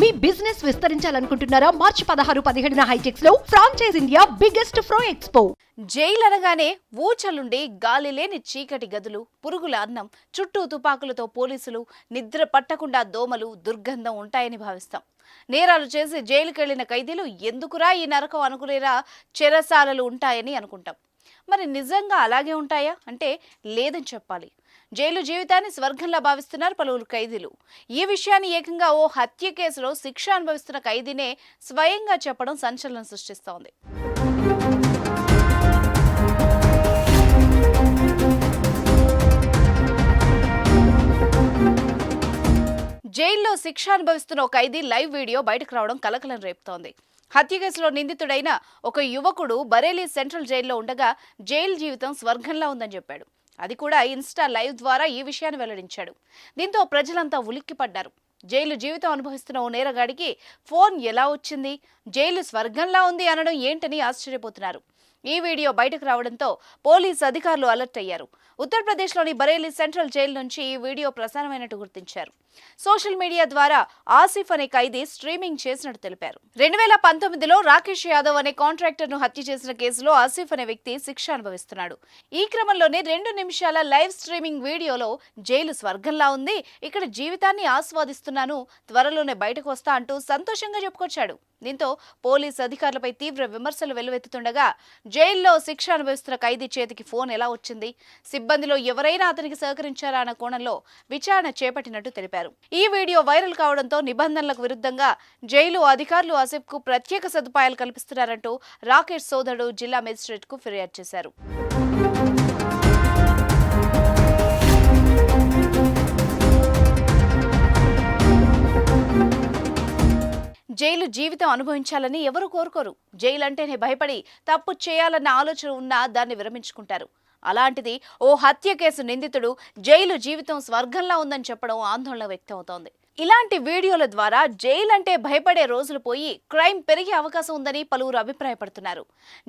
మీ business విస్తరించాలనుకుంటున్నారా? మార్చి పదహారు పదిహేడున హైటెక్స్లో ఫ్రాంచైజ్ ఇండియా బిగ్గెస్ట్ ఫ్రో ఎక్స్పో జైలు అనగానే ఊచలుండి గాలి లేని చీకటి గదులు పురుగుల అన్నం చుట్టూ తుపాకులతో పోలీసులు నిద్ర పట్టకుండా దోమలు దుర్గంధం ఉంటాయని భావిస్తాం. నేరాలు చేసి జైలుకెళ్ళిన ఖైదీలు ఎందుకురా ఈ నరకం అనుకునేలా చెరసాలలు ఉంటాయని అనుకుంటాం. మరి నిజంగా అలాగే ఉంటాయా? అంటే లేదని చెప్పాలి. జైలు జీవితాన్ని స్వర్గంలా భావిస్తున్నారు పలువురు ఖైదీలు. ఈ విషయాన్ని ఏకంగా ఓ హత్య కేసులో శిక్ష అనుభవిస్తున్న ఖైదీనే స్వయంగా చెప్పడం సంచలనం సృష్టిస్తోంది. జైల్లో శిక్ష అనుభవిస్తున్న ఒక ఖైదీ లైవ్ వీడియో బయటకు రావడం కలకలం రేపుతోంది. హత్య కేసులో నిందితుడైన ఒక యువకుడు బరేలీ సెంట్రల్ జైల్లో ఉండగా జైలు జీవితం స్వర్గంలా ఉందని చెప్పాడు. అది కూడా ఇన్స్టా లైవ్ ద్వారా ఈ విషయాన్ని వెల్లడించాడు. దీంతో ప్రజలంతా ఉలిక్కిపడ్డారు. జైలు జీవితం అనుభవిస్తున్న ఓ నేరగాడికి ఫోన్ ఎలా వచ్చింది? జైలు స్వర్గంలా ఉంది అనడం ఏంటని ఆశ్చర్యపోతున్నారు. ఈ వీడియో బయటకు రావడంతో పోలీస్ అధికారులు అలర్ట్ అయ్యారు. ఉత్తరప్రదేశ్లోని బరేలీ సెంట్రల్ జైలు నుంచి ఈ వీడియో ప్రసారమైనట్టు గుర్తించారు. సోషల్ మీడియా ద్వారా ఆసిఫ్ అనే ఖైదీ స్ట్రీమింగ్ చేసినట్టు తెలిపారు. రెండు వేల పంతొమ్మిదిలో రాకేష్ యాదవ్ అనే కాంట్రాక్టర్ను హత్య చేసిన కేసులో ఆసిఫ్ అనే వ్యక్తి శిక్ష అనుభవిస్తున్నాడు. ఈ క్రమంలోనే రెండు నిమిషాల లైవ్ స్ట్రీమింగ్ వీడియోలో జైలు స్వర్గంలా ఉంది. ఇక్కడ జీవితాన్ని ఆస్వాదిస్తున్నాను త్వరలోనే బయటకు వస్తా అంటూ సంతోషంగా చెప్పుకొచ్చాడు. దీంతో పోలీస్ అధికారులపై తీవ్ర విమర్శలు వెల్లువెత్తుతుండగా జైల్లో శిక్ష అనుభవిస్తున్న ఖైదీ చేతికి ఫోన్ ఎలా వచ్చింది సిబ్బందిలో ఎవరైనా అతనికి సహకరించారా అన్న కోణంలో విచారణ చేపట్టినట్టు తెలిపారు. ఈ వీడియో వైరల్ కావడంతో నిబంధనలకు విరుద్ధంగా జైలు అధికారులు ఆసిఫ్కు ప్రత్యేక సదుపాయాలు కల్పిస్తున్నారంటూ రాకేష్ సోదరుడు జిల్లా మేజిస్ట్రేట్కు ఫిర్యాదు చేశారు. జైలు జీవితం అనుభవించాలని ఎవరు కోరుకోరు. జైలు అంటేనే భయపడి తప్పు చేయాలన్న ఆలోచన ఉన్నా దాన్ని విరమించుకుంటారు. అలాంటిది ఓ హత్య కేసు నిందితుడు జైలు జీవితం స్వర్గంలా ఉందని చెప్పడం ఆందోళన వ్యక్తమవుతోంది. ఇలాంటి వీడియోల ద్వారా జైలు అంటే భయపడే రోజులు పోయి క్రైమ్ పెరిగే అవకాశం ఉందని పలువురు అభిప్రాయపడుతున్నారు.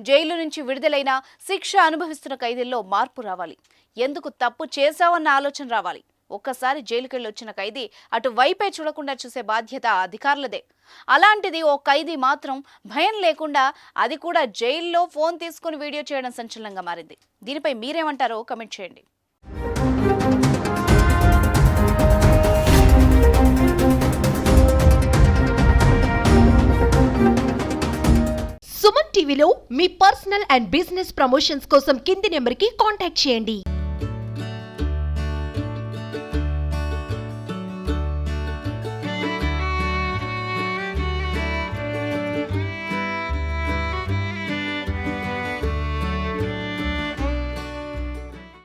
జైలు నుంచి విడుదలైన శిక్ష అనుభవిస్తున్న ఖైదీల్లో మార్పు రావాలి. ఎందుకు తప్పు చేశావన్న ఆలోచన రావాలి? ఒక్కసారి జైలుకెళ్ళి వచ్చిన ఖైదీ అటు వైపే చూడకుండా చూసే బాధ్యత అధికారులదే. అలాంటిది ఓ ఖైదీ మాత్రం భయం లేకుండా అది కూడా జైల్లో ఫోన్ తీసుకుని వీడియో చేయడం సంచలనంగా మారింది. దీనిపై మీరేమంటారో కమెంట్ చేయండి. సుమన్ టీవీలో మీ పర్సనల్ అండ్ బిజినెస్ ప్రమోషన్స్ కోసం కింది నెంబర్కి కాంటాక్ట్ చేయండి.